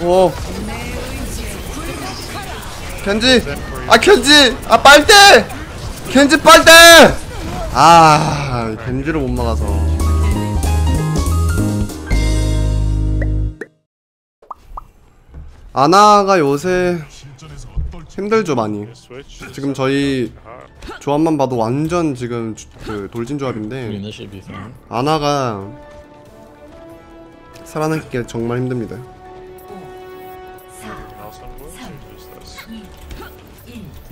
오. 켄지. 아 켄지. 아 빨대! 켄지 빨대! 아 켄지를 못 막아서. 아나가 요새 힘들죠 많이. 지금 저희 조합만 봐도 완전 지금 주- 그 돌진 조합인데. 아나가 살아남기 정말 힘듭니다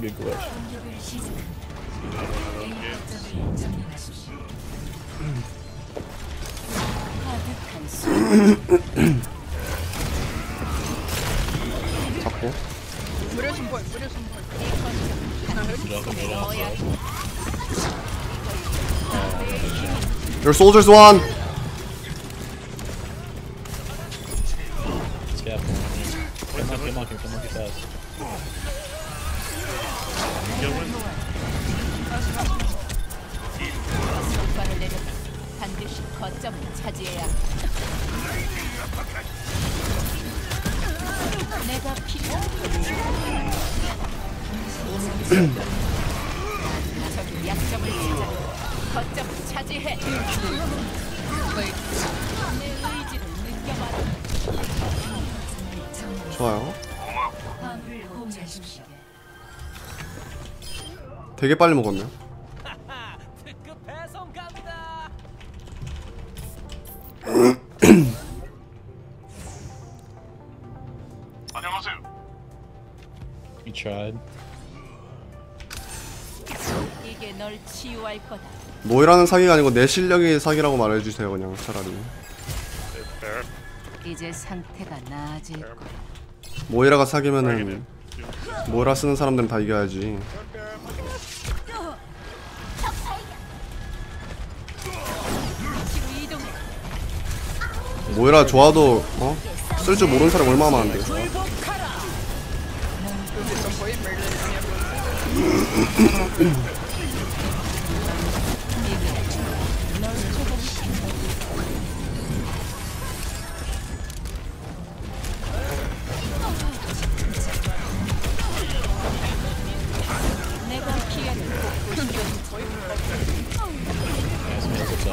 Good question. 잡고 무료 신분, 무료 신분. Your soldiers won 거점을 차지해. 좋아요. 되게 빨리 먹었네요. You tried. 이게 널 치유할 거다. 모이라는 사기가 아니고 내 실력이 사기라고 말해주세요 그냥 차라리. 이제 상태가 나아질 거야. 모이라가 사기면은 모이라 쓰는 사람들은 다 이겨야지. 모이라 좋아도 어? 쓸 줄 모르는 사람 얼마나 많은데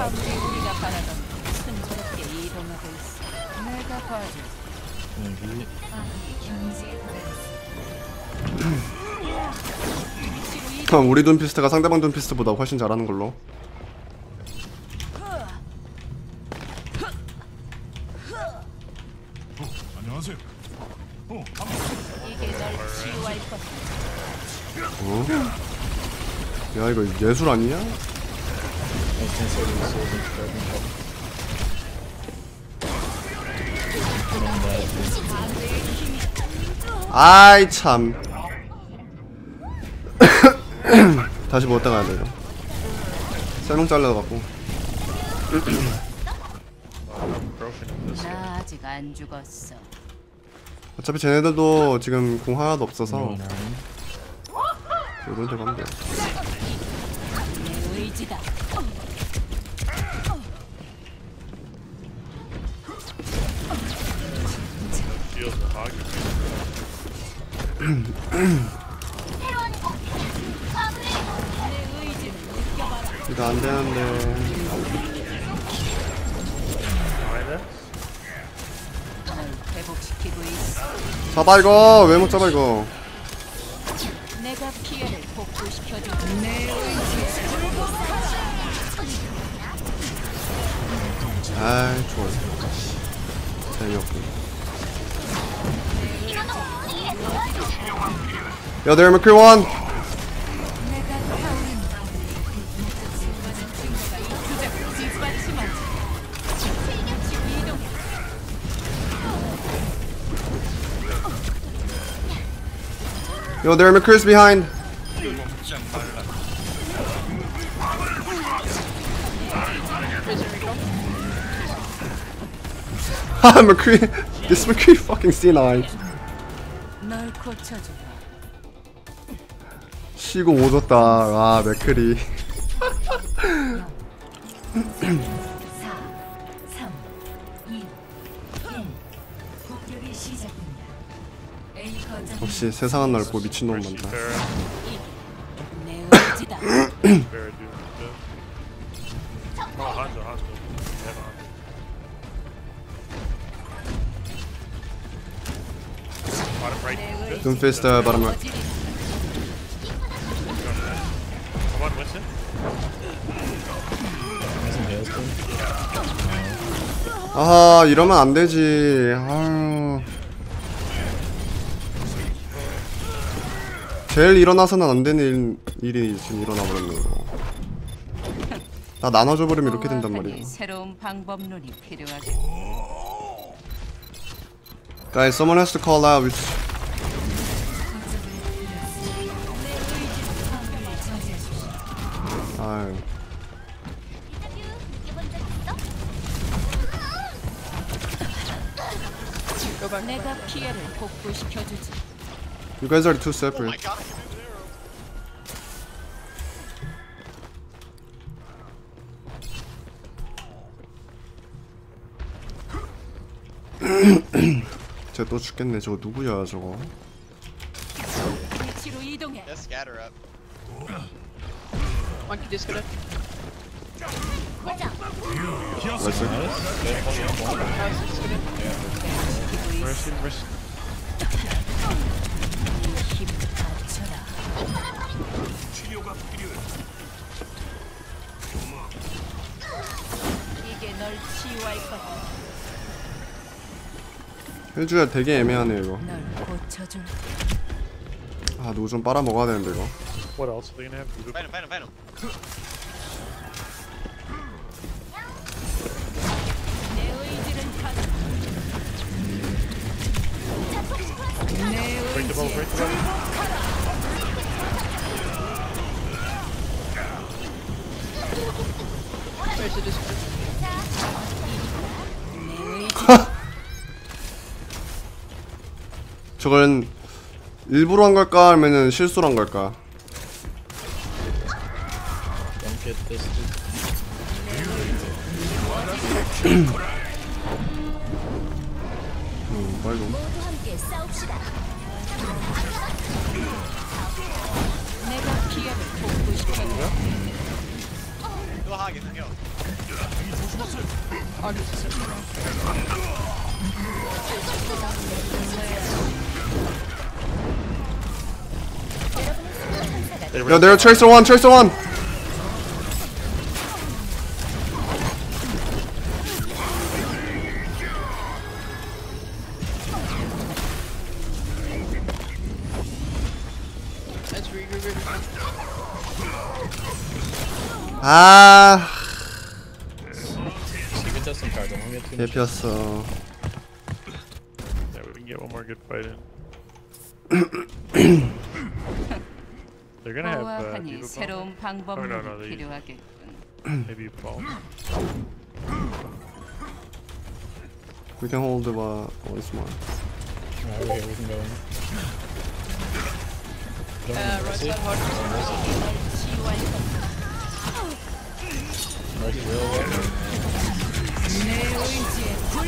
아무리 우리가 바라던 순조롭게 이동하고 있어 내가 봐줄 get 그럼 우리 둠피스트가 상대방 둠피스트보다 훨씬 잘하는 걸로 거다 야 이거 예술 아니냐? Souls and starting 아이 참 다시 모았다 가야 돼요 세명 잘라갖고. 나 아직 안 죽었어 어차피 쟤네들도 지금 공 하나도 없어서. 이런 데 가면 돼내 의지다 이거 안 되는데. 잡아 이거. 왜 못 잡아 이거. 내가 좋아요 재미없고 야 there McCree one 뒷받침하지 뒤로 이동해 Yo there McCree's behind 아 McCree This McCree fucking C9 널 고쳐줘 쉬고 오졌다. 아 맥크리 4 3 2 1 역시 세상은 넓고 미친놈 많다 Winston. Some heals too. 아 이러면 안 되지 아유 제일 일어나서는 안 되는 일, 일이 지금 일어나 버렸네 이거 나 나눠줘 버리면 이렇게 된단 말이야 새로운 방법론이 필요하겠. Guys, someone has to call out 아유 내가 피해를 복구시켜 주지. You guys are too separate 쟤또 죽겠네 저거 누구야 저거 위치로 이동해. Just scatter up. Monkey disconnect. 치유할 거야. 힐주야 되게 애매하네 이거. 아 누구 좀 빨아먹어야 되는데 이거 What else are they gonna have? 의지는 가득. 내 Break the bow, 의지. break the 의지. 저건 일부러 한 걸까 아니면은 실수로 한 걸까 get this. 오, 아이고. 내가 기회를 돕고 싶었냐? 또 하겠군요. 아니, Yo, there, Tracer 1, Tracer 1! You can test some cards. I won't get too much. 개피었어 Yeah, we can get one more good fight in. They're gonna have uh, 보아하니 Diva bomb. 새로운 Oh, no, 방법론이 no, they- 필요하겠군. Maybe bomb. We can hold the uh, once more Alright, we're here. We can go in. Don't Uh, right mercy. side hard. 널 blow?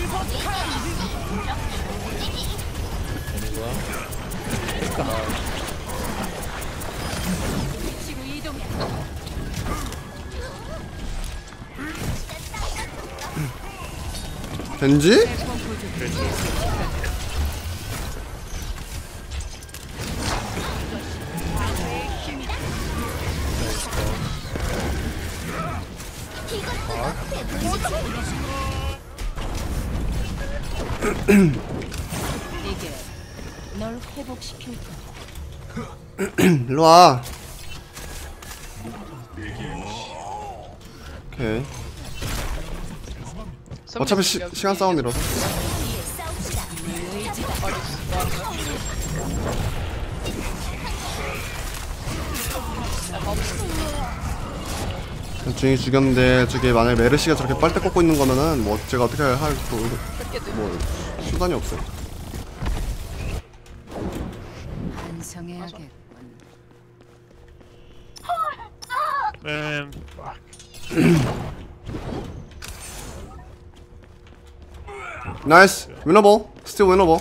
위치로 이동해. 겐지? 이게 널 회복시킬 거야. 일로 와 오케이 Someone 어차피 시, 시간 싸움이라서. 중이 죽였는데 저게 만약 메르시가 저렇게 빨대 꽂고 있는 거면은 뭐 제가 어떻게 할 뭐 수단이 없어요 반성해야겠군. Man, fuck. 나이스 위너볼 Still winnable.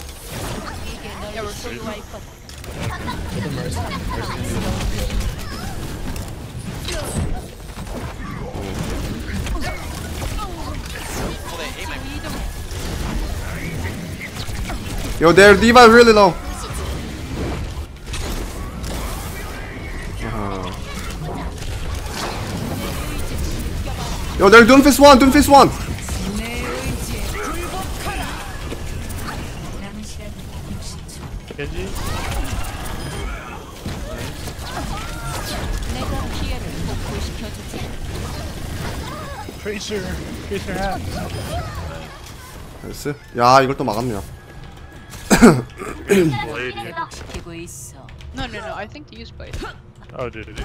Yo, their diva is really low. Uh-huh. Yo, they're Doomfist 1, Doomfist 1. 남은 시간 60초. Genji? 내가 피해를 복구시켜주지. Tracer! Tracer hat! 나이스. 야, 이걸 또 막았네요. 회복시키고 있어. No, no, no. I think they used blade. Oh, did it?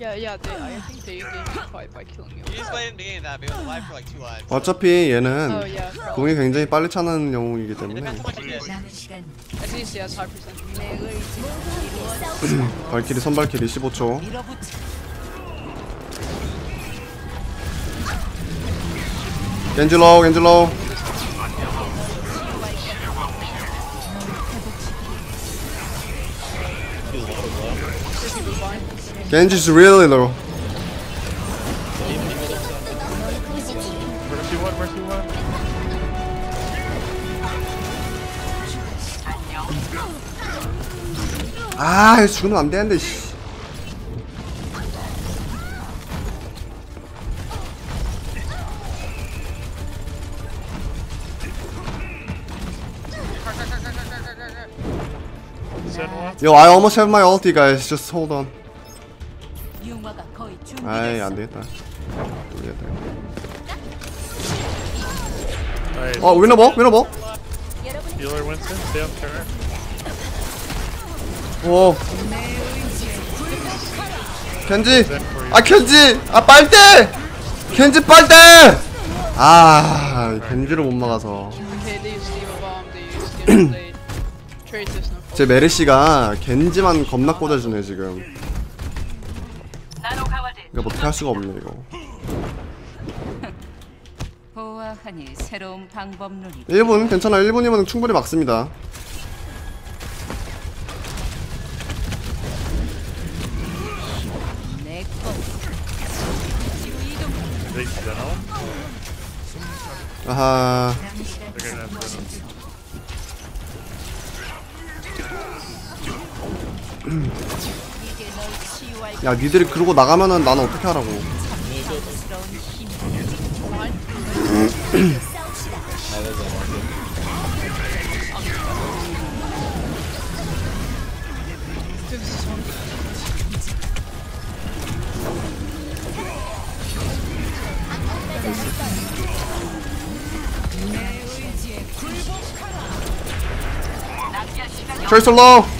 Yeah, yeah. They, I think they gained five by killing you. You just played in the beginning of that, but it was alive for like two lives. 어차피 Oh 얘는 yeah. probably. 공이 굉장히 빨리 차는 영웅이기 때문에 At least he has high percentage. 내 의지는 이루어져. 발키리 선발키리 15초. 밀어붙여. 겐질로우, 겐질로우. Genji's really low. Mercy one, Mercy one. 아, 이거 죽으면 안 되는데, 씨. Send one. Yo, I almost have my ulti, guys. Just hold on. 아이, 안. 되겠다. 모르겠다. 어, 위너버? 위너버? Healer Winston, stay on turret. 오. 켄지! 아, 켄지! 아, 빨대! 켄지 빨대! 아, 켄지를 못 막아서. Okay, they used Diva Bomb. They used Skin Blade. Trade is no fault. 제 메르시가 겐지만 겁나 꽂아주네, 지금. 이거 뭐 어떻게 할 수가 없네, 이거. 보아하니 새로운 방법론이 1분? 괜찮아. 1분이면 충분히 막습니다. 아하. 야, 니들이 그러고 나가면은 나는 어떻게 하라고. 자연스러운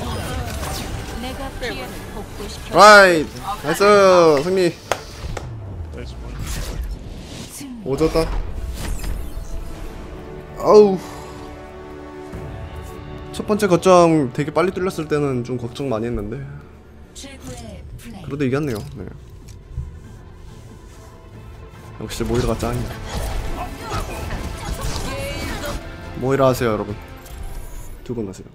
도와. 내가 피해를 복구시켜. 라이트! 나이스! 승리! 오졌다. 아우. 첫 번째 거점 되게 빨리 뚫렸을 때는 좀 걱정 많이 했는데. 그래도 이겼네요. 네. 역시 모이라가 짱이야. 모이라 하세요, 여러분. 두분 하세요.